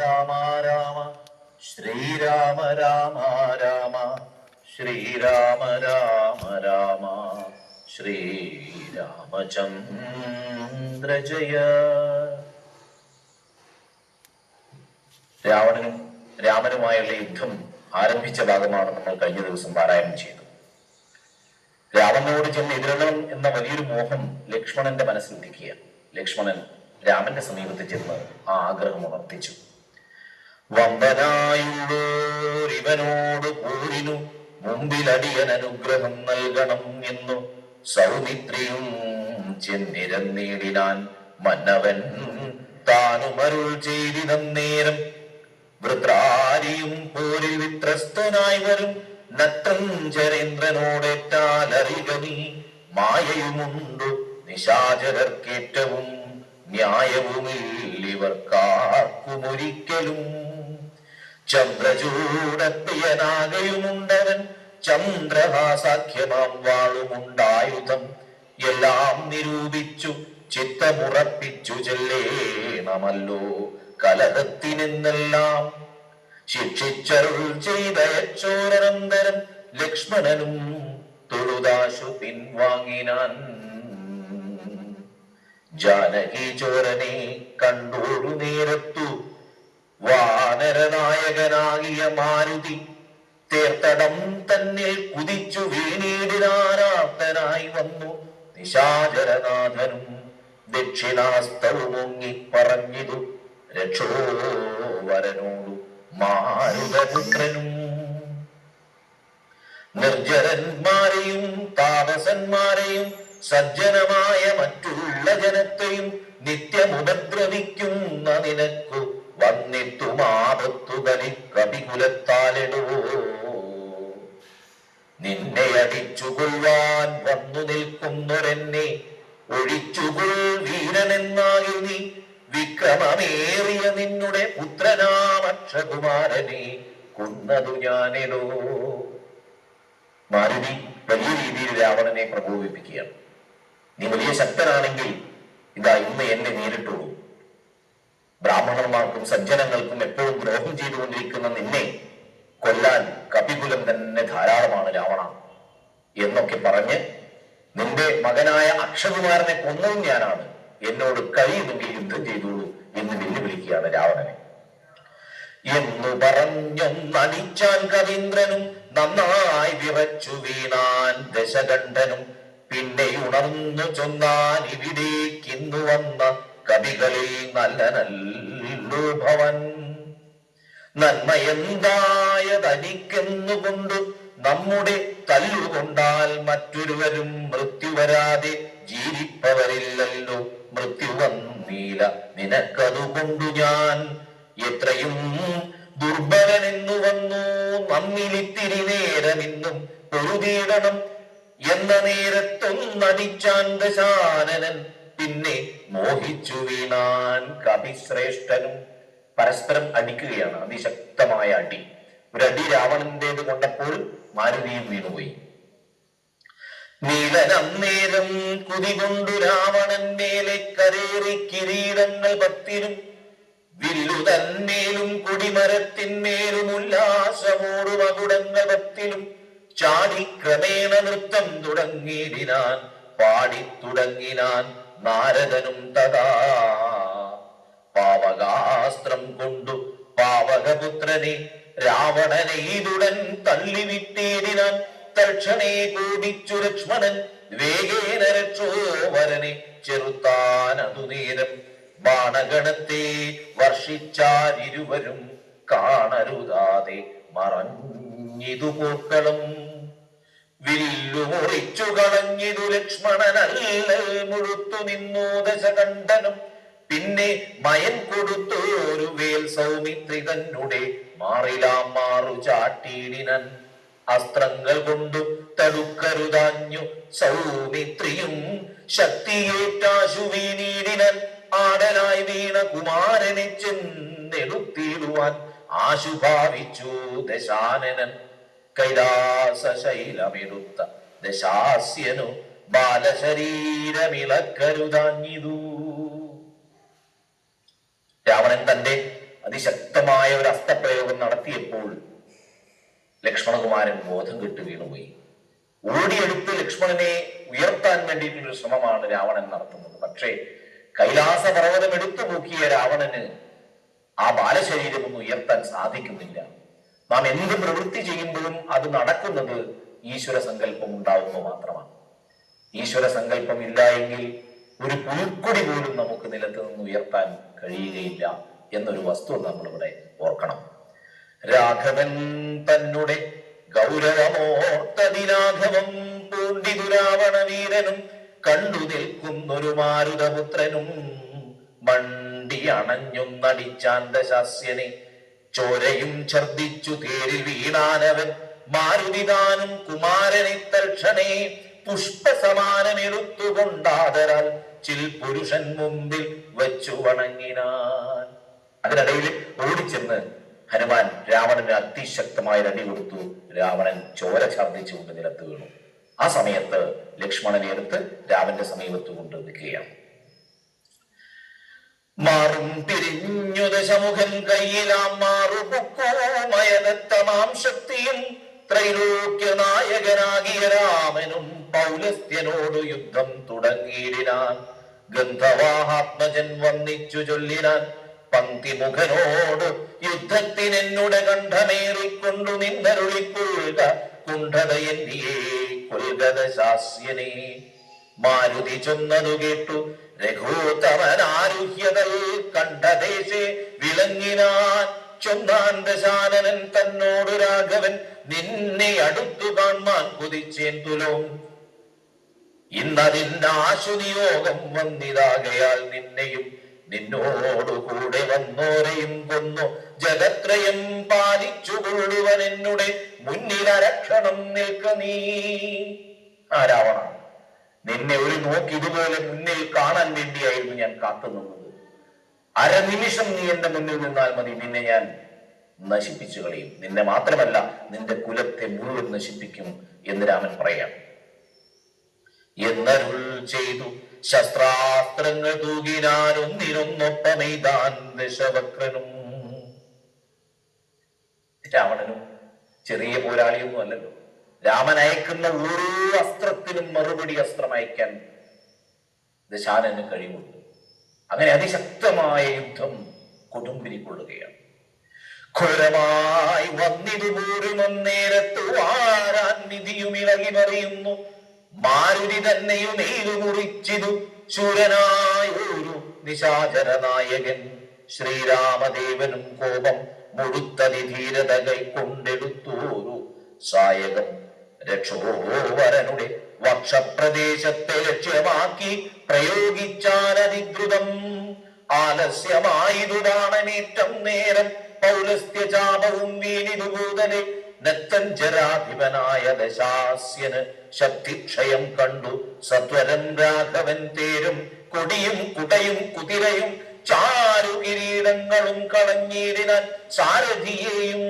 രാമ രാമ. ശ്രീരാമ രാമ രാമ. ശ്രീരാമ രാമ രാമ. ശ്രീരാമചന്ദ്ര ജയ. രാവണനും രാമനുമായുള്ള യുദ്ധം ആരംഭിച്ച ഭാഗമാണ് നമ്മൾ കഴിഞ്ഞ ദിവസം പാരായണം ചെയ്തത്. രാവണനോട് ചെന്ന് എതിരണം എന്ന വലിയൊരു മോഹം ലക്ഷ്മണന്റെ മനസ്സിൽ ഉദിക്കുകയാണ്. ലക്ഷ്മണൻ രാമന്റെ സമീപത്ത് ചെന്ന് ആ ആഗ്രഹം ഉണർത്തിച്ചു. വമ്പനായുള്ളോർ ഇവനോട് പോരിനു മുമ്പിലടിയൻ അനുഗ്രഹം നൽകണം എന്നു സൗമിത്രിയും ചെന്നിരന്നേടിനാൻ മന്നവൻ താനുമരുൾ ചെയ്തിനന്നേരം വൃത്രാരിയും പോരിൽ വിത്രസ്തനായി വരും. നട്ടഞ്ചരേന്ദ്രനോടേറ്റാൽ അറിക നീ. മായയുമുണ്ടു നിശാചരർക്കേറ്റവും ന്യായവുമില്ലിവർക്കാർക്കുമൊരിക്കലും. ചന്ദ്രചൂടപ്രിയനാകയുമുണ്ടവൻ ചന്ദ്രഹാസാഖ്യമാം വാളുമുണ്ടായുധം. എല്ലാം നിരൂപിച്ചു ചിത്തമുറപ്പിച്ചു ചെല്ലേണമല്ലോ കലഹത്തിനെന്നെല്ലാം. ശിക്ഷിച്ചരുൾ ചെയ്ത യച്ചോരനന്തരം ലക്ഷ്മണനും തൊഴുതാശു പിൻവാങ്ങിനാൻ. ജാനകി ചോരനെ കണ്ടോടു നേരത്തു വാനരനായകനാകിയ മാരുതി തേർത്തടം തന്നിൽ കുതിച്ചു വീണീടിനാരാപ്തനായി വന്നു നിശാചരനാഥനും ദക്ഷിണാസ്തവുമൊങ്ങി പറഞ്ഞിതു രക്ഷോവരനോടു മാരുതപുത്രനും നിർജരന്മാരെയും താപസന്മാരെയും സജ്ജനമായ മറ്റുള്ള ജനത്തെയും നിത്യമുപദ്രവിക്കുന്ന നിനക്കു വന്നിത്തുമാപത്തുകലി കവികുലത്താലിടോ നിന്നെ അടിച്ചുകൊള്ളുവാൻ വന്നു നിൽക്കുന്നൊരെന്നെ ഒഴിച്ചുകൊൾ വീരനെന്നായി നീ വിക്രമമേറിയ നിന്നുടെ പുത്രനാമക്ഷകുമാരനെ കൊന്നതു ഞാനിടോ. മാരുതി വലിയ രീതിയിൽ രാവണനെ പ്രകോപിപ്പിക്കുകയാണ്. നീ വലിയ ശക്തനാണെങ്കിൽ ഇതാ ഇന്ന് എന്നെ നേരിട്ടുള്ളൂ ബ്രാഹ്മണന്മാർക്കും സജ്ജനങ്ങൾക്കും എപ്പോഴും ദ്രോഹം ചെയ്തുകൊണ്ടിരിക്കുന്ന നിന്നെ കൊല്ലാൻ കപികുലം തന്നെ ധാരാളമാണ് രാവണ എന്നൊക്കെ പറഞ്ഞ് നിന്റെ മകനായ അക്ഷകുമാരനെ കൊന്നതും ഞാനാണ്. എന്നോട് കഴിയുമെങ്കിൽ യുദ്ധം ചെയ്തോളൂ എന്ന് വെല്ലുവിളിക്കുകയാണ് രാവണനെ. എന്നു പറഞ്ഞൊന്നടിച്ചാൻ കവീന്ദ്രനും നന്നായി വിറച്ചു വീണാൻ ദശകണ്ഠനും പിന്നെ ഉണർന്നു ചൊന്നാൻ ഇവിടേക്കിന്നു വന്ന കവികളിൽ നല്ല നല്ലു ഭവൻ നന്മയെന്തായതനിക്കെന്നുകൊണ്ട് നമ്മുടെ തല്ലുകൊണ്ടാൽ മറ്റൊരുവരും മൃത്യു വരാതെ ജീവിപ്പവരില്ലല്ലോ. മൃത്യു വന്നീല നിനക്കതുകൊണ്ടു ഞാൻ. എത്രയും ദുർബലനെന്നു വന്നു. നമ്മിലിത്തിരി നേരമിന്നും പൊരുതീടണം. എന്ന നേരത്തൊന്നടിച്ചാൻ ദശാനനൻ പിന്നെ മോഹിച്ചു വീണാൻ കവിശ്രേഷ്ഠനും പരസ്പരം അടിക്കുകയാണ്. അതിശക്തമായ അടി. ഒരു അടി രാവണന്റേത് കൊണ്ടപ്പോൾ മാരുതിയും വീണുപോയി. നീലനന്നേരം കുതികൊണ്ടു രാവണൻ മേലെ കരേറി കിരീടങ്ങൾ പത്തിരും. വില്ലു തന്മേലും കൊടിമരത്തിന്മേലും ഉല്ലാസമോടു മകുടങ്ങൾ പത്തിലും. ചാടി ക്രമേണ നൃത്തം തുടങ്ങിയിടിനാൻ പാടിത്തുടങ്ങിനാൻ നാരദനും തഥാ പാവകാസ്ത്രം കൊണ്ടു പാവകപുത്രനെ രാവണനെ ഇതുടൻ തള്ളിവിട്ടേടിനാൻ തക്ഷണേ കോപിച്ചു ലക്ഷ്മണൻ വേഗേന രക്ഷോവരനെ ചെറുത്താനതു നേരം ബാണഗണത്തെ വർഷിച്ചാരിരുവരും കാണരുതാതെ മറഞ്ഞിതു പോർക്കളും വില്ലു മുറിച്ചു കളഞ്ഞിതു ലക്ഷ്മണനല്ലൽ മുഴുത്തു നിന്നു ദശകണ്ഠനും. പിന്നെ മയൻ കൊടുത്തു ഒരു വേൽ സൗമിത്രി തന്നെ മാറിലാം മാറു ചാട്ടിയിടിനൻ അസ്ത്രങ്ങൾ കൊണ്ടു തടുക്കരുതാഞ്ഞു സൗമിത്രിയും ശക്തിയേറ്റാശുവീനീടിനൻ. ആടനായി വീണ കുമാരനെ ചെന്നെടുത്തിടുവാൻ ആശുഭാവിച്ചു ദശാനനൻ. കൈലാസ ശൈലമെടുത്ത ദശാസ്യനു ബാലശരീരമിളക്കരുതാഞ്ഞിതു രാവണൻ തന്റെ അതിശക്തമായ ഒരു അസ്ത്രപ്രയോഗം നടത്തിയപ്പോൾ ലക്ഷ്മണകുമാരൻ ബോധം കെട്ട് വീണുപോയി. ഓടിയെടുത്ത് ലക്ഷ്മണനെ ഉയർത്താൻ വേണ്ടിയിട്ടുള്ള ശ്രമമാണ് രാവണൻ നടത്തുന്നത്. പക്ഷേ കൈലാസ പർവതം എടുത്തു നോക്കിയ രാവണന് ആ ബാലശരീരം ഒന്ന് ഉയർത്താൻ സാധിക്കുന്നില്ല. നാം എന്ത് പ്രവൃത്തി ചെയ്യുമ്പോഴും അത് നടക്കുന്നത് ഈശ്വര സങ്കല്പം ഉണ്ടാവുമ്പോൾ മാത്രമാണ്. ഈശ്വര സങ്കല്പം ഇല്ല എങ്കിൽ ഒരു പുൽക്കൊടി പോലും നമുക്ക് നിലത്ത് നിന്ന് ഉയർത്താൻ കഴിയുകയില്ല എന്നൊരു വസ്തു നമ്മളിവിടെ ഓർക്കണം. രാഘവൻ തന്നെ ഗൗരവമോർത്തതിരാഘവം പൂണ്ടി ദുരാവണ വീരനും കണ്ടു നിൽക്കുന്നൊരു മാരുതപുത്രനും മണ്ടി അണഞ്ഞൊന്നടിച്ചാൻ ദശാസ്യനെ ചോരയും ഛർദിച്ചു തേരിൽ വീണാനവൻ. മാരുതിദാനും കുമാരനെ തൽക്ഷണേ പുഷ്പസമാനമെടുത്തുകൊണ്ടാതരാൽ ചിൽ പുരുഷൻ മുമ്പിൽ വച്ചു വണങ്ങിനാൻ. അതിനിടയിൽ ഓടിച്ചെന്ന് ഹനുമാൻ രാവണന് അതിശക്തമായ അടി കൊടുത്തു. രാവണൻ ചോര ഛർദ്ദിച്ചുകൊണ്ട് നിലത്ത് വീണു. ആ സമയത്ത് ലക്ഷ്മണനെ എടുത്ത് രാമന്റെ സമീപത്ത് കൊണ്ട് നിൽക്കുകയാണ്. മാറും തിരിഞ്ഞു ദശമുഖൻ കയ്യിലാം മാറുപുക്കോമയദത്തമാം ശക്തിയും ത്രൈലോക്യ നായകനാകിയ രാമനും പൗലസ്ത്യനോട് യുദ്ധം തുടങ്ങിയിടിനാൻ. ഗന്ധവാഹാത്മജൻ വന്നിച്ചു ചൊല്ലിനാൻ. പന്തിമുഖനോട് യുദ്ധത്തിനെന്നുടെ കണ്ഠമേറിക്കൊണ്ടു നിന്നരുളിക്കൊള്ളുക കുണ്ഠതയെന്നിയേ കൊൽഗത ശാസ്യനെ മാരുതി ചൊന്നതു കേട്ടു. രഘൂത്തമനാരുഹ്യതൽ കണ്ഠദേശേ വിളങ്ങിനാൻ ചൊന്നാൻ ദശാനനൻ രാഘവൻ നിന്നെ അടുത്തു കാണാൻ കുതിച്ചേൻ തുലോം. ഇന്നതിന്റെ ആശുനിയോഗം വന്നിതാകയാൽ നിന്നെയും നിന്നോടുകൂടെ വന്നോരെയും കൊന്നു. ജഗത്രയം പാലിച്ചു കൊള്ളുവൻ എന്നുടെ മുന്നിൽ അരക്ഷണം നിൽക്ക നീ. ആരാവണ? നിന്നെ ഒരു നോക്കി ഇതുപോലെ മുന്നിൽ കാണാൻ വേണ്ടിയായിരുന്നു ഞാൻ കാത്തു നിന്നത്. അരനിമിഷം നീ എന്റെ മുന്നിൽ നിന്നാൽ മതി. നിന്നെ ഞാൻ നശിപ്പിച്ചു കളയും. നിന്നെ മാത്രമല്ല നിന്റെ കുലത്തെ മുഴുവൻ നശിപ്പിക്കും എന്ന് രാമൻ പറയാം. എന്നരുൾ ചെയ്തു. ശസ്ത്രാസ്ത്രങ്ങൾ തൂകിനാൻ ഒന്നിനൊന്നൊപ്പമെയ്താൻ രാവണനും ചെറിയ പോരാളിയൊന്നും അല്ലല്ലോ രാമൻ അയക്കുന്ന ഓരോ അസ്ത്രത്തിനും മറുപടി അസ്ത്രം അയക്കാൻ ദശാനന് കഴിവുണ്ട്. അങ്ങനെ അതിശക്തമായ യുദ്ധം കൊടുമ്പിരിക്കൊള്ളുകയാണ് ഘോരമായി വന്നിതു പോരുമന്നേരത്തു വാരാൻ നിധിയും ഇളകി മറിയുന്നു. മാരുതി തന്നെയും ഏതു മുറിച്ചിതു ശൂരനായ നിശാചര നായകൻ ശ്രീരാമദേവനും കോപം മുഴുത്തതി ധീരത കൈക്കൊണ്ടെടുത്തോരു സായകം രക്ഷോവരനുടെ വക്ഷപ്രദേശത്തെ ലക്ഷ്യമാക്കി പ്രയോഗിച്ചാലധികൃതം ആലസ്യമായതു ബാണമേറ്റം നേരം പൗരസ്ത്യചാപവും വീണിതുകൂതലെ നത്തഞ്ചരാധിപനായ ദശാസ്യന് ശക്തിക്ഷയം കണ്ടു. സത്വരം രാഘവൻ തേരും കൊടിയും കുടയും കുതിരയും ചാരു കിരീടങ്ങളും കളഞ്ഞീടിനാൻ സാരഥിയെയും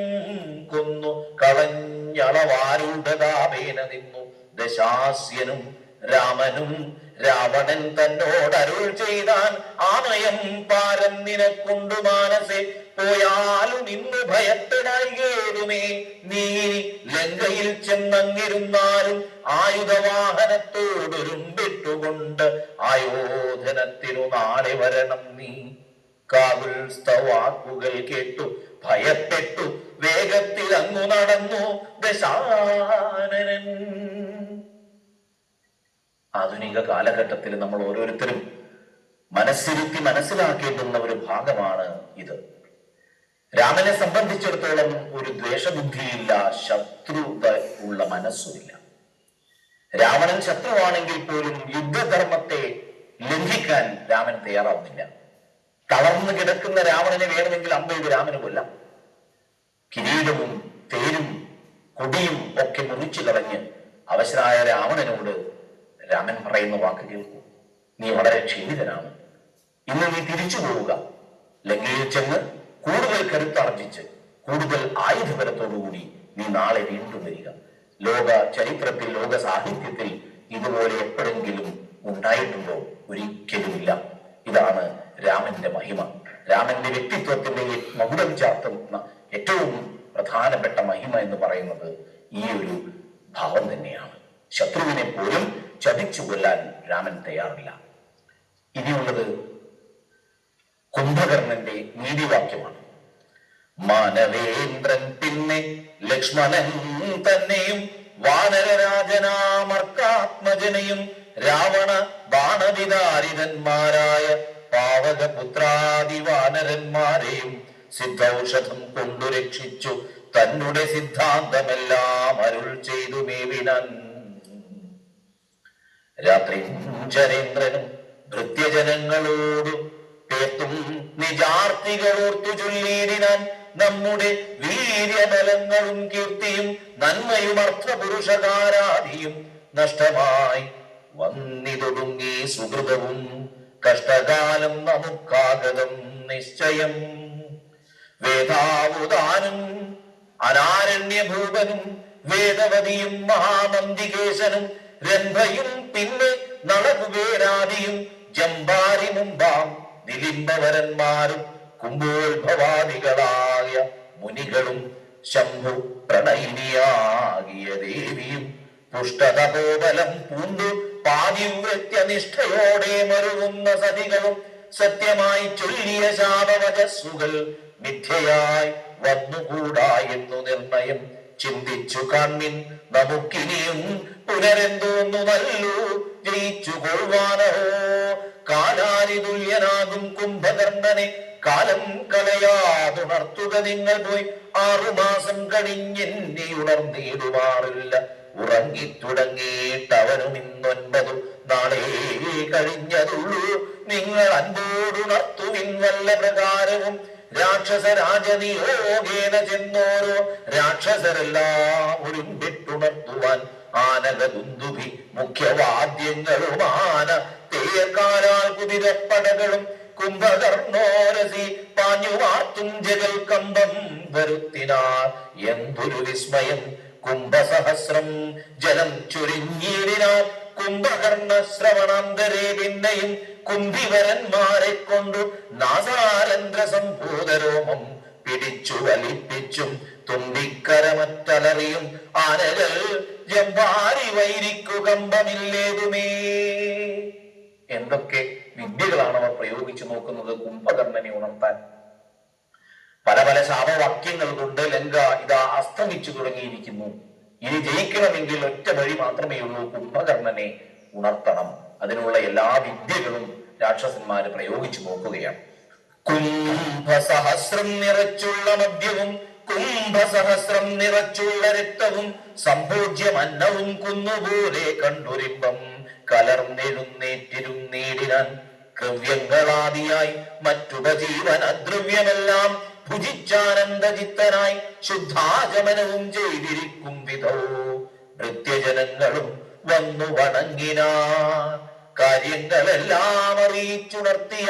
കൊന്നു. കളഞ്ഞളവാരൂഢതാപേന നിന്നു. ദശാസ്യനും രാമനും രാവണൻ തന്നോട് അരുൾ ചെയ്താൻ ആമയം പാരം നിനക്കുണ്ടു മാനസെ. പോയാലും ഇന്ന് ഭയപ്പെടായികേതുമേ നീ ലങ്കയിൽ ചെന്നങ്ങിരുന്നാലും ആയുധവാഹനത്തോടൊരുമ്പിട്ടുകൊണ്ട് ആയോധനത്തിനു നാളെ വരണം നീ. കാവിൽ സ്തവാക്കുകൾ കേട്ടു ഭയപ്പെട്ടു വേഗത്തിൽ അങ്ങു നടന്നു ദശാനനൻ. ആധുനിക കാലഘട്ടത്തിൽ നമ്മൾ ഓരോരുത്തരും മനസ്സിരുത്തി മനസ്സിലാക്കേണ്ടുന്ന ഒരു ഭാഗമാണ് ഇത്. രാമനെ സംബന്ധിച്ചിടത്തോളം ഒരു ദ്വേഷബുദ്ധിയില്ല ശത്രുത ഉള്ള മനസ്സുമില്ല. രാവണൻ ശത്രുവാണെങ്കിൽ പോലും യുദ്ധധർമ്മത്തെ ലംഘിക്കാൻ രാമൻ തയ്യാറാവുന്നില്ല. തളർന്നു കിടക്കുന്ന രാവണനെ വേണമെങ്കിൽ അമ്പത് രാമന് കൊല്ലാം. കിരീടവും തേരും കൊടിയും ഒക്കെ മുറിച്ചു കളഞ്ഞ് അവശനായ രാവണനോട് രാമൻ പറയുന്ന വാക്ക് കേൾക്കൂ. നീ വളരെ ക്ഷീണിതനാണ്. ഇന്ന് നീ തിരിച്ചു പോവുക. ലങ്കയിൽ ചെന്ന് കൂടുതൽ കരുത്താർജിച്ച് കൂടുതൽ ആയുധബലത്തോടുകൂടി നീ നാളെ വീണ്ടും വരിക. ലോക ചരിത്രത്തിൽ ലോക സാഹിത്യത്തിൽ ഇതുപോലെ എപ്പോഴെങ്കിലും ഉണ്ടായിട്ടുണ്ടോ? ഒരിക്കലുമില്ല. ഇതാണ് രാമന്റെ മഹിമ. രാമന്റെ വ്യക്തിത്വത്തിന്റെ മകുടം ചാർത്തുന്ന ഏറ്റവും പ്രധാനപ്പെട്ട മഹിമ എന്ന് പറയുന്നത് ഈ ഒരു ഭാവം തന്നെയാണ്. ശത്രുവിനെ പോലും ചതിച്ചു കൊല്ലാൻ രാമൻ തയ്യാറില്ല. ഇനിയുള്ളത് കുംഭകർണന്റെ നീതിവാക്യമാണ്. മാനവേന്ദ്രൻ പിന്നെ ലക്ഷ്മണൻ തന്നെയും വാനരരാജനാമർക്കാത്മജനെയും രാവണ ബാണവിതാരിതന്മാരായ പാവകപുത്രാദി വാനരന്മാരെയും സിദ്ധൌഷധം കൊണ്ടു രക്ഷിച്ചു. തന്നുടെ സിദ്ധാന്തമെല്ലാം അരുൾ ചെയ്തു മേവിനൻ. രാത്രി ചരേന്ദ്രനും ഭൃത്യജനങ്ങളോട് പേർത്തും നിജാർത്തികളോർത്തു ചൊല്ലിയിടിനാൻ നമ്മുടെ വീര്യബലങ്ങളും കീർത്തിയും നന്മയും അർത്ഥപുരുഷകാരാധിയും നഷ്ടമായി വന്നിതൊടുങ്ങി സുഹൃതവും കഷ്ടകാലം നമുക്കാഗതം നിശ്ചയം. വേദാവുദാനും അനാരണ്യഭൂപനും വേദവതിയും മഹാനന്ദികേശനും രംഭയും പിന്നെ നളകുബേരാദിയും ജമ്പാരി മുമ്പാം നിലിംബവരന്മാരും കുംഭോത്ഭവാദികളായ മുനികളും ശംഭു പ്രണയിനിയാകിയ ദേവിയും പുഷ്ടതപോബലം പൂണ്ടു പാതിവൃത്യനിഷ്ഠയോടെ മരുകുന്ന സതികളും സത്യമായി ചൊല്ലിയ ശാപവചസ്സുകൾ മിഥ്യയായി വന്നുകൂടാ എന്നു നിർണയം ചിന്തിച്ചു കാൺമിൻ നമുക്കിനിയും പുനരെന്തോന്നു നല്ലു ജയിച്ചു കൊള്ളുവാനോ കാലാരി തുല്യനാകും കുംഭകർണനെ കാലം കളയാതുണർത്തുക നിങ്ങൾ പോയി. ആറുമാസം കഴിഞ്ഞെന്നെ ഉണർന്നിടുമാറില്ല. ഉറങ്ങിത്തുടങ്ങിയിട്ടവനും ഇന്നൊൻപതും. നാളെ കഴിഞ്ഞതുള്ളൂ. നിങ്ങൾ അൻപോടുണർത്തുവിൻ വല്ല പ്രകാരവും. രാക്ഷസ രാജനിയോഗേന ചെന്നോരോ രാക്ഷസരെല്ലാം ഒരുമ്പിട്ടുണർത്തുവാൻ ആനക ദുന്ദുഭി മുഖ്യവാദ്യങ്ങളുമാന തേർക്കാലാൽ കുതിരപ്പടകളും കുംഭകർണോരസി പാഞ്ഞുവാർത്തും ജഗൽ കമ്പം വരുത്തിനാർ. എന്തൊരു വിസ്മയം. കുംഭസഹസ്രം ജലം ചുരുങ്ങിയിടിനാൽ കുംഭകർണ ശ്രവണാന്തരേ പിന്നെയും കുംഭിവരന്മാരെ കൊണ്ടു നാസാരന്ധ്ര സംഭൂതരോമം പിടിച്ചു വലിപ്പിച്ചും തുമ്പിക്കരമറ്റലറിയും ആനകൾ ജമ്പാരി വൈരിക്കു കമ്പമില്ലേതുമേ. എന്തൊക്കെ വിദ്യകളാണ് അവർ പ്രയോഗിച്ചു നോക്കുന്നത് കുംഭകർണനെ ഉണർത്താൻ? പല ശാപവാക്യങ്ങൾ കൊണ്ട് ലങ്ക ഇതാ അസ്തമിച്ചു തുടങ്ങിയിരിക്കുന്നു. ഇനി ജയിക്കണമെങ്കിൽ ഒറ്റ വഴി മാത്രമേ ഉള്ളൂ കുംഭകർണനെ ഉണർത്തണം. അതിനുള്ള എല്ലാ വിദ്യകളും രാക്ഷസന്മാര് പ്രയോഗിച്ചു നോക്കുകയാണ്. കുംഭസഹസ്രം നിറച്ചുള്ള മദ്യവും കുംഭസഹസ്രം നിറച്ചുള്ള രക്തവും സംഭോജ്യം അന്നവും കുന്നുപോലെ കണ്ടുരിമ്പം കലർന്നെഴുന്നേറ്റിരുന്നേടിനാൻ ദ്രവ്യങ്ങളാദിയായി മറ്റുപജീവന ദ്രവ്യമെല്ലാം ഭുജിച്ചാനന്ദചിത്തനായി ശുദ്ധാഗമനവും ചെയ്തിരിക്കും വിധോ. നൃത്യജനങ്ങളും വന്നു വണങ്ങിനാർ. കാര്യങ്ങളെല്ലാം അറിയിച്ചുണർത്തിയ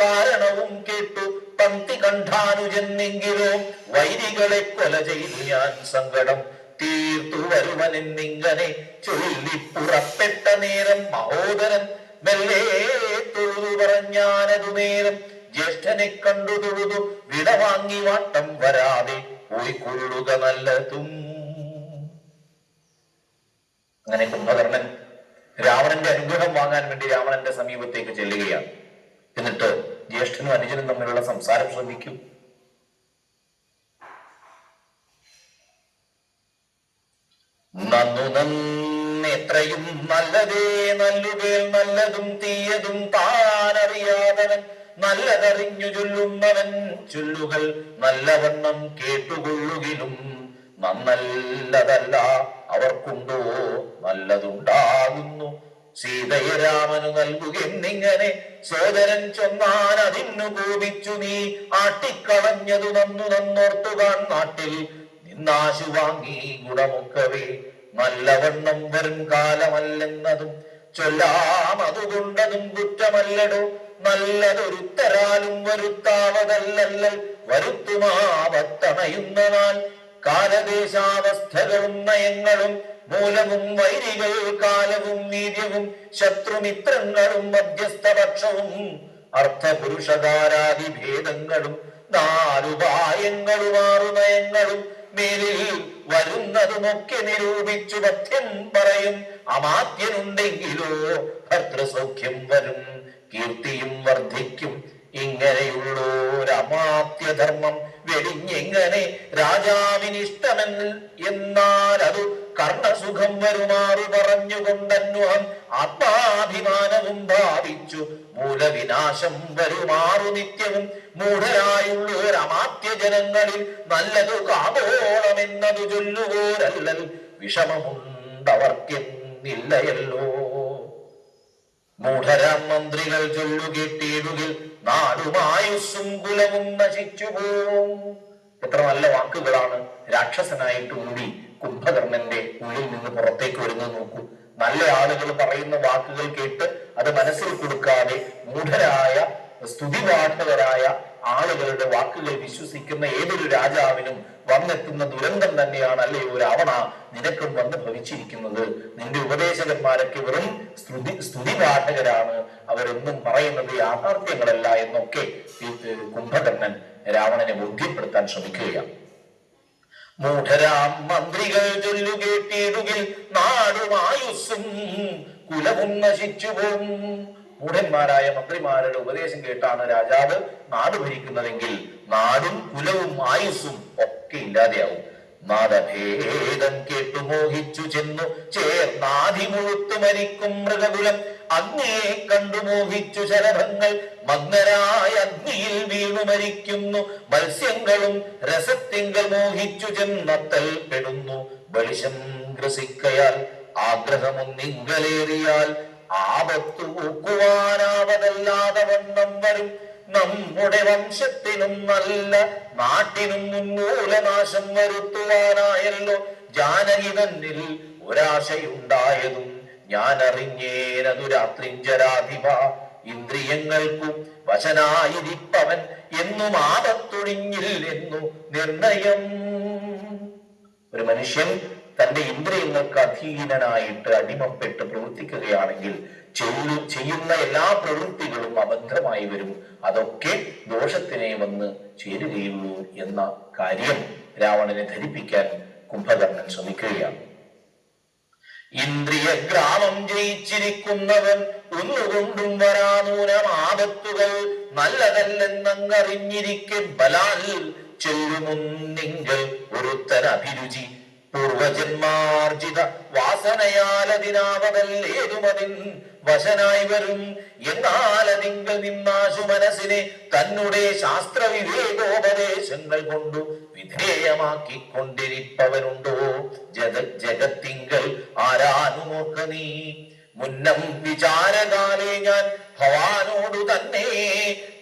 കാരണവും കേട്ടു പന്തി കണ്ടാനുജെന്നെങ്കിലും വൈരികളെ കൊല ചെയ്തു ഞാൻ സങ്കടം തീർത്തു വരുവനെന്നിങ്ങനെ ചൊല്ലി പുറപ്പെട്ട നേരം മഹോദരൻ മെല്ലേ തൊഴുതു പറഞ്ഞാനതു നേരം ജ്യേഷ്ഠനെ കണ്ടു തൊഴുതു. വിട വാങ്ങി വാട്ടം വരാതെ പോയി കൊള്ളുക നല്ലതും. അങ്ങനെ കുംഭകർണൻ രാവണന്റെ അനുഗ്രഹം വാങ്ങാൻ വേണ്ടി രാവണന്റെ സമീപത്തേക്ക് ചെല്ലുകയാണ്. എന്നിട്ട് ജ്യേഷ്ഠനും അനുജനും തമ്മിലുള്ള സംസാരം ശ്രദ്ധിക്കും. നന്നു നന്നെത്രയും നല്ലതേ നല്ലുകേൽ നല്ലതും തീയതും താനറിയാതവൻ. നല്ലതറിഞ്ഞു ചൊല്ലുന്നവൻ ചൊല്ലുകൾ നല്ലവണ്ണം കേട്ടുകൊള്ളുകിലും നന്നല്ലതല്ല അവർക്കുണ്ടോ നല്ലതുണ്ടാകുന്നു. സീതയെ രാമനു നൽകുകെന്നിങ്ങനെ സോദരൻ ചൊന്നാൻ അതിന്നു കോപിച്ചു നീ ആട്ടിക്കളഞ്ഞതു നന്നു നന്നോർത്തുകാൻ നാട്ടിൽ നിന്നാശു വാങ്ങി ഗുണമൊക്കവേ. നല്ലവണ്ണം വരും കാലമല്ലെന്നതും ചൊല്ലാം അതുകൊണ്ടതും കുറ്റമല്ലടോ. നല്ലതൊരുത്തരാലും വരുത്താവതല്ലല്ലൽ വരുത്തുമാവത്തണയുന്ന നാൾ കാലദേശാവസ്ഥകളും നയങ്ങളും മൂലവും വൈരികൾ കാലവും വീര്യവും ശത്രുമിത്രങ്ങളും മധ്യസ്ഥപക്ഷവും അർത്ഥപുരുഷകാരാദി ഭേദങ്ങളും നാലുപായങ്ങളും ആറുനയങ്ങളും മേലിൽ വരുന്നതുമൊക്കെ നിരൂപിച്ചു പഥ്യം പറയും. അമാത്യനുണ്ടെങ്കിലോ ഭർത്തൃസൗഖ്യം വരും. കീർത്തിയും വർദ്ധിക്കും. ഇങ്ങനെയുള്ളോരമാത്യധർമ്മം വെടിഞ്ഞെങ്ങനെ രാജാവിനിഷ്ടമൻ എന്നാൽ അത് കർണസുഖം വരുമാറു പറഞ്ഞുകൊണ്ടന്വഹം ആത്മാഭിമാനവും ഭാവിച്ചു. മൂലവിനാശം വരുമാറു നിത്യവും. മൂഢരായുള്ളോരമാത്യ ജനങ്ങളിൽ. നല്ലതു കാതോളമെന്നതു ചൊല്ലുകോരല്ലൽ വിഷമമുണ്ടവർക്കെന്നില്ലയല്ലോ. മൂഢരാം മന്ത്രികൾ ചൊല്ലുകെട്ടിയിടുകിൽ നാടുമായുസ്സും കുലവും നശിച്ചു പോവും. എത്ര നല്ല വാക്കുകളാണ് രാക്ഷസനായിട്ട് കൂടി കുംഭകർണന്റെ ഉള്ളിൽ നിന്ന് പുറത്തേക്ക് വരുന്നത് നോക്കൂ. നല്ല ആളുകൾ പറയുന്ന വാക്കുകൾ കേട്ട് അത് മനസ്സിൽ കൊടുക്കാതെ മൂഢരായ സ്തുതിപാഠകരായ ആളുകളുടെ വാക്കുകൾ വിശ്വസിക്കുന്ന ഏതൊരു രാജാവിനും വന്നെത്തുന്ന ദുരന്തം തന്നെയാണ് അല്ലയോ രാവണ നിനക്കും വന്ന് ഭവിച്ചിരിക്കുന്നത്. നിന്റെ ഉപദേശകന്മാരൊക്കെ വെറും സ്തുതി സ്തുതിപാഠകരാണ് അവരൊന്നും പറയുന്നത് യാഥാർത്ഥ്യങ്ങളല്ല എന്നൊക്കെ കുംഭകർണൻ രാവണനെ ബോധ്യപ്പെടുത്താൻ ശ്രമിക്കുകയാണ്. മൂഢരാം മന്ത്രികൾ ചൊല്ലുകേട്ടിടുകിൽ നാടുമായുസ്സും കുലവും നശിച്ചു പോകും മൂഢന്മാരായ മന്ത്രിമാരുടെ ഉപദേശം കേട്ടാണ് രാജാവ് നാട് ഭരിക്കുന്നതെങ്കിൽ നാടും കുലവും ആയുസ്സും ഒക്കെ ഇല്ലാതെയാവും. നാദഭേദം കേട്ടു മോഹിച്ചു ചെന്നു. ചേർന്നാധി മുഴുത്തു മരിക്കും മൃഗകുലം. അഗ്നിയെ കണ്ടു മോഹിച്ചു ശരഭങ്ങൾ. മഗ്നരായ അഗ്നിയിൽ വീണു മരിക്കുന്നു. മത്സ്യങ്ങളും രസത്തിങ്കൽ മോഹിച്ചു ചെന്നത്തൽ പെടുന്നു. ബലിശം ഗ്രസിക്കയാൽ ആഗ്രഹമൊന്നിങ്കലേറിയാൽ ആപത്തു ഊക്കുവാനാവതല്ലാതെ വണ്ണം വരും. നമ്മുടെ വംശത്തിനും നല്ല നാട്ടിനും ഉന്മൂലനാശം വരുത്തുവാനായല്ലോ. ജാനകി തന്നിൽ ഒരാശയുണ്ടായതും ഞാൻ അറിഞ്ഞേനതു രാത്രിഞ്ചരാധിപ ഇന്ദ്രിയങ്ങൾക്കും വശനായിരിപ്പവൻ എന്നും ആപത്തൊഴിഞ്ഞില്ലെന്നു നിർണയം. ഒരു മനുഷ്യൻ തന്റെ ഇന്ദ്രിയങ്ങൾക്ക് അധീനനായിട്ട് അടിമപ്പെട്ട് പ്രവർത്തിക്കുകയാണെങ്കിൽ ചെയ്യു ചെയ്യുന്ന എല്ലാ പ്രവൃത്തികളും അബദ്ധമായി വരും. അതൊക്കെ ദോഷത്തിനെ വന്ന് ചേരുകയുള്ളൂ എന്ന കാര്യം രാവണനെ ധരിപ്പിക്കാൻ കുംഭകർണൻ ശ്രമിക്കുകയാണ്. ഇന്ദ്രിയ ഗ്രാമം ജയിച്ചിരിക്കുന്നവൻ ഒന്നുകൊണ്ടും വരാനൂനം ആപത്തുകൾ നല്ലതല്ലെന്നങ്ങറിഞ്ഞിരിക്കെ ബലാൽ ചെല്ലുമുന്നിങ്കൽ ഒരുത്തൻ അഭിരുചി പൂർവജന്മാർജിത വാസനയാലതിനാവതല്ലേതുമതിൻ വശനായി വരും. എന്നാലതിങ്കൽ നിന്നാശു മനസ്സിനെ തന്നെ ശാസ്ത്ര വിവേകോപദേശങ്ങൾ കൊണ്ടു വിധേയമാക്കിക്കൊണ്ടിരിപ്പവനുണ്ടോ? ജഗ ജഗത്തിങ്കൽ ആരാനുമോക്ക നീ? മുന്നം വിചാരകാലേ ഞാൻ ഭവാനോടു തന്നെ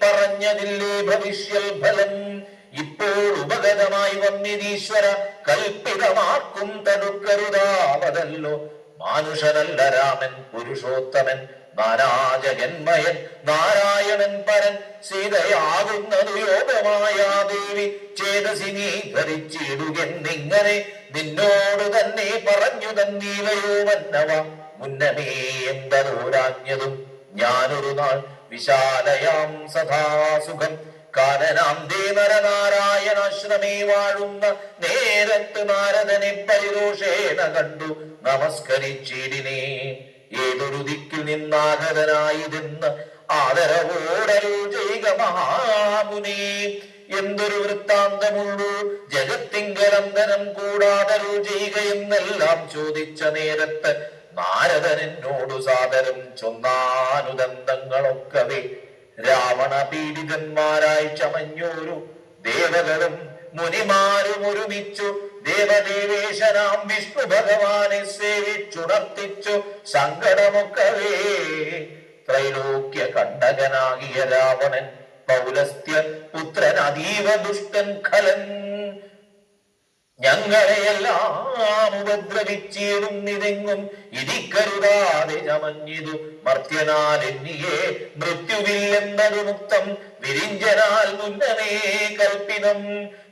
പറഞ്ഞതില്ലേ ഭവിഷ്യൽ ഫലം? ഇപ്പോൾ ഉപഗതമായി വന്നിരീശ്വര കൽപ്പിതമാക്കും തടുക്കരുതാവതല്ലോ മാനുഷനല്ല രാമൻ പുരുഷോത്തമൻ നാരാജഗന്മയൻ നാരായണൻ പരൻ സീതയാകുന്നതു യോഗമായ ദേവി. ചേതസിനി ധരിച്ചിടുകെന്നിങ്ങനെ നിന്നോട് തന്നെ പറഞ്ഞു തന്നീവയോ മന്നവ മുന്നമേ എന്തോരാഞ്ഞതും ഞാനൊരു നാൾ വിശാലയാം സദാസുഖം കാനനാം ദേവരനാരായണാശ്രമേ വാഴുന്ന നേരത്ത് നാരദനെ പരിരോഷേണ കണ്ടു. നമസ്കരിച്ചിടിനെ ഏതൊരു ദിക്കിൽ നിന്നാഗതനായിരുന്ന ആദരവോടൽ ചെയ്യുക മഹാമുനി. എന്തൊരു വൃത്താന്തമുള്ളൂ ജഗത്തിങ്കലന്തനം കൂടാതരു ചെയ്യുക എന്നെല്ലാം ചോദിച്ച നേരത്ത് നാരദൻ സാദരം ചൊന്നാനുദന്തങ്ങളൊക്കവേ. രാവണ പീഡിതന്മാരായി ചമഞ്ഞോരു ദേവകളും മുനിമാരും ഒരുമിച്ചു ദേവദേവേശനാം വിഷ്ണു ഭഗവാനെ സേവിച്ചുണർത്തിച്ചു. സങ്കടമൊക്കവേ ത്രൈലോക്യ കണ്ടകനാകിയ രാവണൻ പൗലസ്ത്യ പുത്രൻ അതീവ ദുഷ്ടൻ ഖലൻ ഞങ്ങളെയെല്ലാം ഉപദ്രവിച്ചിടുന്നിതെങ്ങും ഇരിക്കരുതാതെ ചമഞ്ഞിതു. മർത്യനാൽ എന്നിയെ മൃത്യുവില്ലെന്നതു മുക്തം. വിരിഞ്ചനാൽ മുന്നമേ കൽപ്പിതം.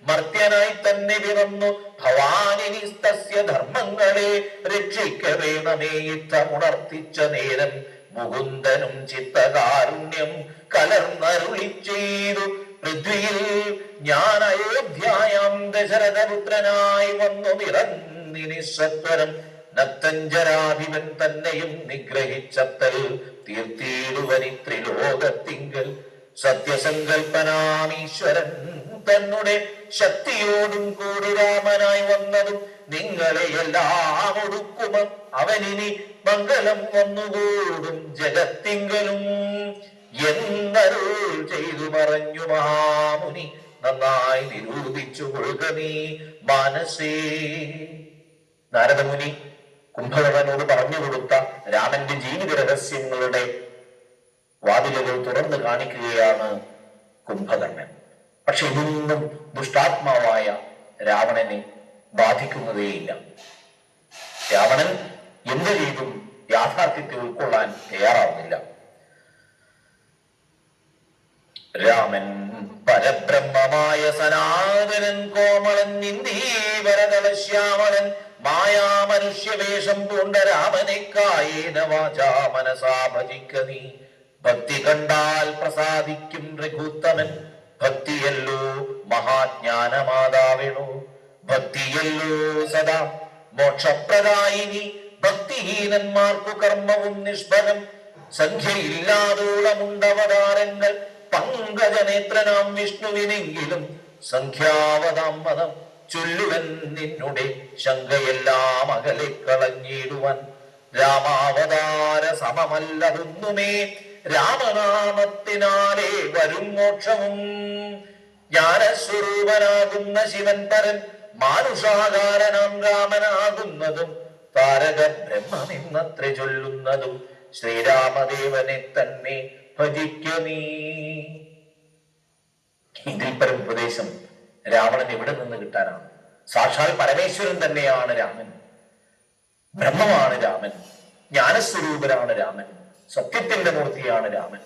മർത്യനായി തന്നെ പിറന്നു. ഭവാനിനിസ്തസ്യ ധർമ്മങ്ങളെ രക്ഷിക്ക വേണമേ യുദ്ധമുണർത്തിച്ച നേരം. മുകുന്ദനും ചിത്തകാരുണ്യം കലർന്നരുളി ചെയ്തു പൃഥ്വിയിൽ ഞാൻ അയോധ്യായാം ദശരഥപുത്രനായി വന്നു നിറന്നിനി സത്വരം നത്തഞ്ചരാധിപൻ തന്നെയും നിഗ്രഹിച്ചത്തൽ തീർത്തിയിടുവനി ത്രിലോകത്തിങ്കൽ സത്യസങ്കൽപ്പനാമീശ്വരൻ തന്നെ ശക്തിയോടും കൂടി രാമനായി വന്നതും നിങ്ങളെ എല്ലാം ഒടുക്കുമ അവനിനി മംഗളം വന്നുകൂടും ജഗത്തിങ്കലും എന്നരുൾ ചെയ്തു പറഞ്ഞു മഹാമുനി നന്നായി നിരൂപിച്ചു കൊടുക്ക നീ മനസ്സേ നാരദമുനി കുംഭകർണനോട് പറഞ്ഞു കൊടുത്ത രാമന്റെ ജീവിത രഹസ്യങ്ങളുടെ വാതിലുകൾ തുറന്നു കാണിക്കുകയാണ് കുംഭകർണൻ. പക്ഷെ ഇതൊന്നും ദുഷ്ടാത്മാവായ രാവണനെ ബാധിക്കുന്നതേയില്ല. രാവണൻ എന്ത് ചെയ്തും യാഥാർത്ഥ്യത്തെ ഉൾക്കൊള്ളാൻ തയ്യാറാവുന്നില്ല. രാമൻ പരബ്രഹ്മമായ സനാതനൻ കോമളൻ നിന്ദീവരതല ശ്യാമളൻ മായാമനുഷ്യവേഷം പൂണ്ട രാമനെ കായേന വാചാ മനസാ ഭജിക്ക നീ. ഭക്തി കണ്ടാൽ പ്രസാദിക്കും രഘുത്തമൻ ഭക്തിയല്ലോ മഹാജ്ഞാനമാതാവിണു. ഭക്തിയല്ലോ സദാ മോക്ഷപ്രദായിനി ഭക്തിഹീനന്മാർക്കു കർമ്മവും നിഷ്ഫലം. സംഖ്യയില്ലാതോളമുണ്ടവതാരങ്ങൾ പങ്കജനേത്രനാം വിഷ്ണുവിനെങ്കിലും സംഖ്യാവതാം മതം ചൊല്ലുവൻ നിന്നുടെ ശങ്കയെല്ലാം അകലെ കളഞ്ഞിടുവൻ. രാമാവതാര സമമല്ലതൊന്നുമേ രാമനാമത്തിനാലേ വരും മോക്ഷവും. ജ്ഞാനസ്വരൂപനാകുന്ന ശിവൻ പരൻ മാനുഷാകാരനാം രാമനാകുന്നതും താരക ബ്രഹ്മമെന്നത്ര ചൊല്ലുന്നതും ശ്രീരാമദേവനെ തന്നെ ഭജിക്ക നീ. ഇതിൽ പരം ഉപദേശം രാവണൻ എവിടെ നിന്ന് കിട്ടാനാണ്? സാക്ഷാൽ പരമേശ്വരൻ തന്നെയാണ് രാമൻ. ബ്രഹ്മമാണ് രാമൻ. ജ്ഞാനസ്വരൂപനാണ് രാമൻ. സത്യത്തിന്റെ മൂർത്തിയാണ് രാമൻ.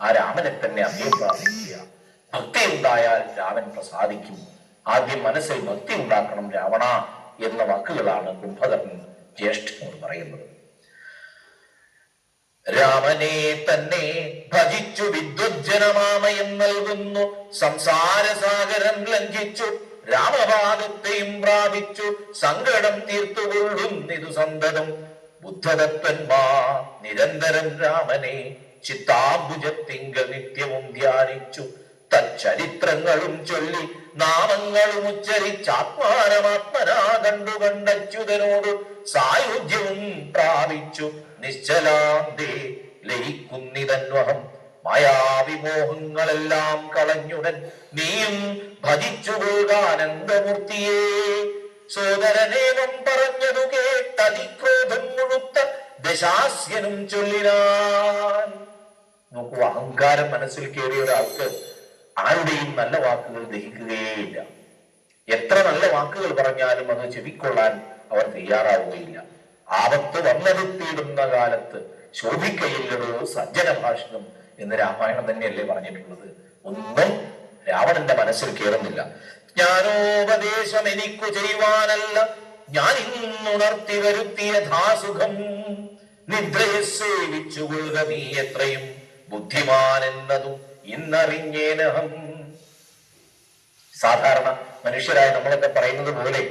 ആ രാമനെ തന്നെ അഭയം പ്രാപിക്കുക ഭക്തി ഉണ്ടായാൽ രാമൻ പ്രസാദിക്കും. ആദ്യം മനസ്സിൽ ഭക്തി ഉണ്ടാക്കണം രാവണ എന്ന വാക്കുകളാണ് കുംഭകർണൻ ജ്യേഷ്ഠനോട് പറയുന്നത്. രാമനെ തന്നെ ഭജിച്ചു വിദ്വജ്ജനമാമയം നൽകുന്നു. സംസാരസാഗരം ലംഘിച്ചു രാമപാദത്തെയും പ്രാപിച്ചു സങ്കടം തീർത്തുകൊള്ളുന്നിതു സന്തതം. ബുദ്ധതത്വന്മാർ നിരന്തരം രാമനെ ചിത്താംബുജത്തിങ്കൽ നിത്യവും ധ്യാനിച്ചു. തച്ചരിത്രങ്ങളും ചൊല്ലി നാമങ്ങളും ഉച്ചരിച്ചാത്മാനമാത്മനാ കണ്ടു സായുധ്യവും പ്രാപിച്ചു. നിശ്ചലാന്തേ ലയിക്കുന്നിതന്വഹം മായാവിമോഹങ്ങളെല്ലാം കളഞ്ഞുടൻ നീയും ഭജിച്ചു പോകാനന്ദമൂർത്തിയേ സോദരനേവം പറഞ്ഞതു കേട്ടതിക്രോധം മുഴുത്ത ദശാസ്യനും ചൊല്ലിനാൻ. നോക്കൂ അഹങ്കാരം മനസ്സിൽ കയറിയ ഒരാൾക്ക് ആരുടെയും നല്ല വാക്കുകൾ ദഹിക്കുകയേയില്ല എത്ര നല്ല വാക്കുകൾ പറഞ്ഞാലും അത് ചെവിക്കൊള്ളാൻ അവർ തയ്യാറാവുകയില്ല. ആപത്ത് വന്നെടുത്തിയിടുന്ന കാലത്ത് ശോഭിക്കയില്ലടോ സജ്ജന ഭാഷണം എന്ന് രാമായണം തന്നെയല്ലേ പറഞ്ഞിട്ടുള്ളത്. ഒന്നും രാവണന്റെ മനസ്സിൽ കയറുന്നില്ല ജ്ഞാനോപദേശം എനിക്കു ചെയ്യുവാനല്ല. ഞാൻ ഇന്നുണർത്തി വരുത്തിയ ധാസുഖം. നിദ്രയെ സേവിച്ചു കൊള്ളുക നീ എത്രയും ബുദ്ധിമാൻ എന്നതും ഇന്നറിഞ്ഞേനഹം. സാധാരണ മനുഷ്യരായ നമ്മളൊക്കെ പറയുന്നത് പോലെ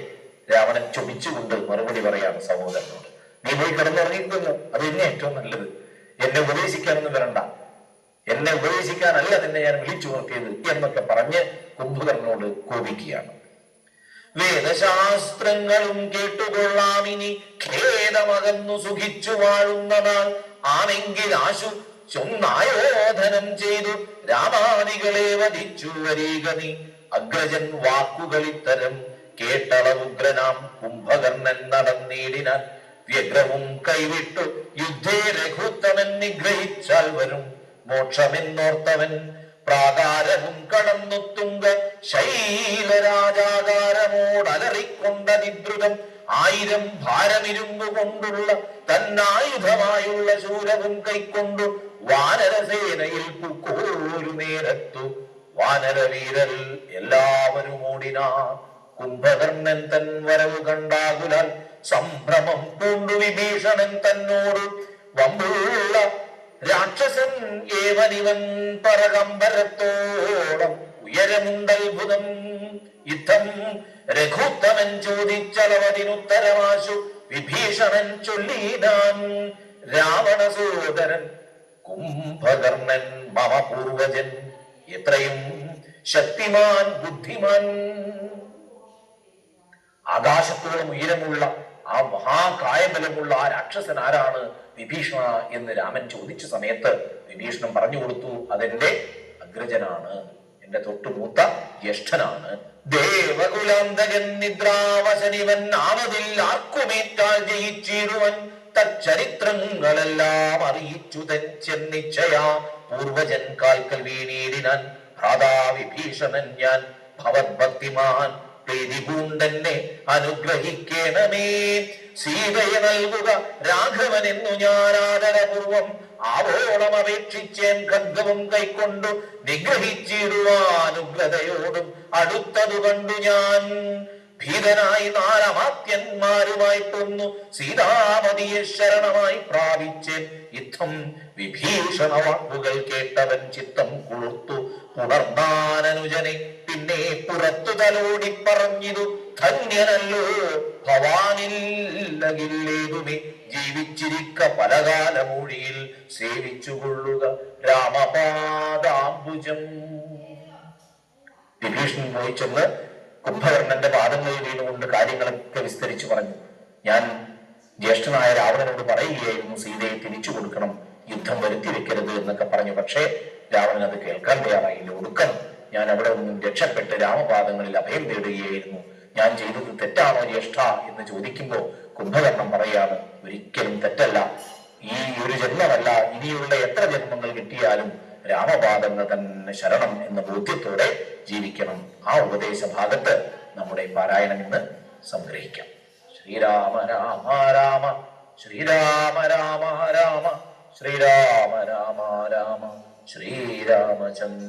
രാവണൻ ചൊടിച്ചുകൊണ്ട് മറുപടി പറയാണ് സഹോദരനോട്. നീ പോയി കിടന്നുറങ്ങിക്കുന്നു അത് എന്നെ ഏറ്റവും നല്ലത്. എന്നെ ഉപദേശിക്കാനൊന്നും വരണ്ട. എന്നെ ഉപദേശിക്കാനല്ല നിന്നെ ഞാൻ വിളിച്ചു നിർത്തിയത് എന്നൊക്കെ പറഞ്ഞ് കുംഭകർണനോട് കോപിക്കുകയാണ്. വേദശാസ്ത്രങ്ങളും കേട്ടുകൊള്ളാമിനി ഖേദമകന്നു സുഖിച്ചു വാഴുന്നതാൽ ആണെങ്കിൽ ആശു ചൊന്നായോധനം ചെയ്തു. രാമാദികളെ വധിച്ചു വരീക നീ. അഗ്രജൻ വാക്കുകളിത്തരം കേട്ടളവുഗ്രനാം കുംഭകർണൻ നടന്നീടിനാൻ വ്യഗ്രവും കൈവിട്ടു. യുദ്ധേ രഘുത്തമൻ നിഗ്രഹിച്ചാൽ വരും. മോക്ഷമെന്നോർത്തവൻ പ്രാകാരവും കടന്നു തുങ്ക. ശൈലരാജാകാരമോടലറിക്കൊണ്ട നിദ്രുതം. ആയിരം ഭാരമിരുമ്പ് കൊണ്ടുള്ള തന്നായുധമായുള്ള ശൂരവും കൈക്കൊണ്ടു വാനരസേനയിൽ കുക്കൂരു നേരത്തു. വാനരവീരൽ എല്ലാവരും ഓടിനാ കുംഭകർണൻ തൻ വരവ് കണ്ടാകുലാൽ സംഭ്രമം പൂണ്ടു വിഭീഷണൻ തന്നോട് വമ്പുള്ള രാക്ഷസൻ ഏവനിവൻ പരകമ്പരത്തോളം ഉയരമുണ്ടത്ഭുതം. യുദ്ധം രഘുത്തമൻ ചോദിച്ചളവതിനുത്തരമാശു വിഭീഷണൻ ചൊല്ലിനാൻ രാവണസോദരൻ കുംഭകർണൻ മമ പൂർവജൻ എത്രയും ശക്തിമാൻ ബുദ്ധിമാൻ. ആകാശത്തോളം ഉയരമുള്ള ആ മഹാകായബലമുള്ള ആ രാക്ഷസൻ ആരാണ്? വിഭീഷണ എന്ന് രാമൻ ചോദിച്ച സമയത്ത് വിഭീഷണം പറഞ്ഞു കൊടുത്തു അതെന്റെ അഗ്രജനാണ്. എന്റെ തൊട്ടുമൂത്ത ജ്യേഷ്ഠനാണ്. ദേവകുലാന്തകൻ നിദ്രാവശനിവൻ ആവതിൽ ആർക്കുമേറ്റാൽ ജയിച്ചിരുവൻ തച്ചരിത്രങ്ങളെല്ലാം അറിയിച്ചു തെച്ചെന്നിച്ചയാ പൂർവജൻ കാൽക്കൽ വീണീടിനാൻ. ഭ്രാതാ വിഭീഷണൻ ഞാൻ ഭവത്ഭക്തിമാൻ. പൂണ്ടെന്നെ അനുഗ്രഹിക്കണമേ. സീതയെ നൽകുക രാഘവൻ എന്നു ഞാൻ ആദരപൂർവം ആവോളം അപേക്ഷിച്ചേൻ ഖഡ്ഗവും കൈക്കൊണ്ടു നിഗ്രഹിച്ചിടുവാനുഗ്രതയോടും അടുത്തതു കണ്ടു ഞാൻ. ഭീതനായി നാലമാത്യന്മാരുമായിട്ടൊന്നു സീതാപതിയെ ശരണമായി പ്രാപിച്ചേൻ. യുദ്ധം വിഭീഷണ വാക്കുകൾ കേട്ടവൻ ചിത്തം കുളിർത്തു പുണർന്നാനനുജനെ പിന്നെ പുറത്തു തലോടി പറഞ്ഞിതു ധന്യനല്ലോ ഭവാനില്ലകില്ലേതുമേ ജീവിച്ചിരിക്ക പലകാലമൊഴിയിൽ സേവിച്ചുകൊള്ളുക രാമപാദാംബുജം. വിഭീഷണൻ പോയി ചെന്ന് കുംഭകർണന്റെ പാദങ്ങളിൽ വീണുകൊണ്ട് കാര്യങ്ങളൊക്കെ വിസ്തരിച്ചു പറഞ്ഞു. ഞാൻ ജ്യേഷ്ഠനായ രാവണനോട് പറയുകയായിരുന്നു സീതയെ തിരിച്ചു കൊടുക്കണം യുദ്ധം വരുത്തി വെക്കരുത് എന്നൊക്കെ പറഞ്ഞു. പക്ഷേ രാവണൻ അത് കേൾക്കാൻ തയ്യാറായില്ല ഒടുക്കം ഞാൻ അവിടെ നിന്നും രക്ഷപ്പെട്ട് രാമപാദങ്ങളിൽ അഭയം തേടുകയായിരുന്നു. ഞാൻ ചെയ്തത് തെറ്റാണോ ജ്യേഷ്ഠ എന്ന് ചോദിക്കുമ്പോൾ കുംഭകർണം പറയാണ് ഒരിക്കലും തെറ്റല്ല. ഈ ഒരു ജന്മമല്ല ഇനിയുള്ള എത്ര ജന്മങ്ങൾ കിട്ടിയാലും രാമപാദങ്ങൾ തന്നെ ശരണം എന്ന ബോധ്യത്തോടെ ജീവിക്കണം. ആ ഉപദേശ ഭാഗത്ത് നമ്മുടെ പാരായണം ഇന്ന് സംഗ്രഹിക്കാം. ശ്രീരാമ രാമ രാമ ശ്രീരാമ രാമ രാമ ശ്രീരാമ രാമ രാമ ശ്രീരാമചന്ദ്ര